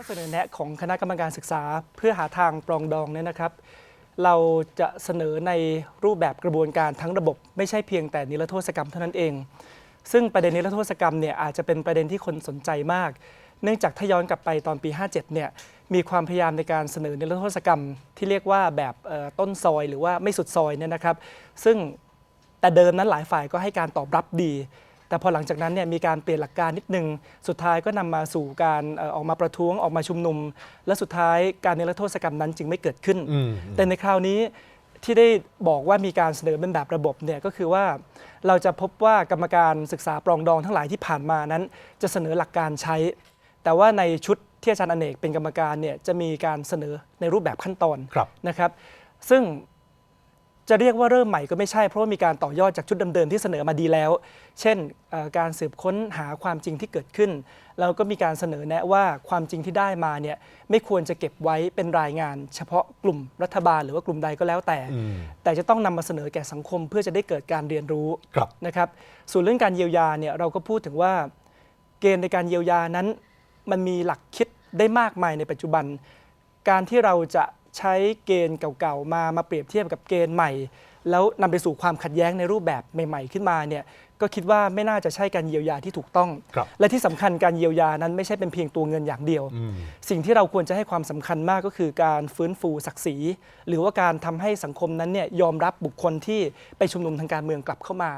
ข้อเสนอแนะของคณะกรรมการศึกษาเพื่อหาทางปรองดองเนี่ยนะครับ เราจะเสนอในรูปแบบกระบวนการทั้งระบบ ไม่ใช่เพียงแต่นิรโทษกรรมเท่านั้นเอง ซึ่งประเด็นนิรโทษกรรมเนี่ยอาจจะเป็นประเด็นที่คนสนใจมาก เนื่องจากถ้าย้อนกลับไปตอนปี 57 เนี่ยมีความพยายามในการเสนอนิรโทษกรรมที่เรียกว่าแบบต้นซอยหรือว่าไม่สุดซอยเนี่ยนะครับ ซึ่งแต่เดิมนั้นหลายฝ่ายก็ให้การตอบรับดี แต่พอหลังจากนั้นเนี่ยมีการเปลี่ยนหลักการนิดนึง สุดท้ายก็นำมาสู่การเอ่อออกมาประท้วงออกมาชุมนุม และสุดท้ายการนิรโทษกรรมนั้นจึงไม่เกิดขึ้นอืมแต่ในคราวนี้ที่ได้บอกว่ามีการเสนอเป็นแบบระบบเนี่ยก็คือว่าเราจะพบว่ากรรมการศึกษาปรองดองทั้งหลายที่ผ่านมานั้น จะเสนอหลักการใช้ แต่ว่าในชุดที่อาจารย์อเนกเป็นกรรมการเนี่ยจะมีการเสนอในรูปแบบขั้นตอนครับนะครับ ซึ่ง จะเรียกว่าเริ่มใหม่ก็ไม่ใช่เพราะว่ามีการต่อยอดจากชุดเดิมๆที่เสนอมาดีแล้ว เช่นเอ่อการสืบค้นหาความจริงที่เกิดขึ้น แล้วก็มีการเสนอแนะว่าความจริงที่ได้มาเนี่ยไม่ควรจะเก็บไว้เป็นรายงาน เฉพาะกลุ่มรัฐบาลหรือว่ากลุ่มใดก็แล้วแต่ อืม แต่จะต้องนำมาเสนอแก่สังคมเพื่อจะได้เกิดการเรียนรู้ ครับ นะครับส่วนเรื่องการเยียวยาเนี่ยเราก็พูดถึงว่าเกณฑ์ในการเยียวยานั้น มันมีหลักคิดได้มากมายในปัจจุบัน การที่เราจะ ใช้เกณฑ์เก่าๆมามาเปรียบเทียบกับเกณฑ์ใหม่ แล้วนำไปสู่ความขัดแย้งในรูปแบบใหม่ ๆ ขึ้นมาเนี่ยก็คิดว่าไม่น่าจะใช่การเยียวยาที่ถูกต้องครับและที่สำคัญการเยียวยานั้นไม่ใช่เป็นเพียงตัวเงินอย่างเดียวอืมสิ่งที่เราควรจะให้ความสำคัญมากก็คือการฟื้นฟูศักดิ์ศรี หรือว่าการทำให้สังคมนั้นเนี่ยยอมรับบุคคลที่ไปชุมนุมทางการเมืองกลับเข้ามา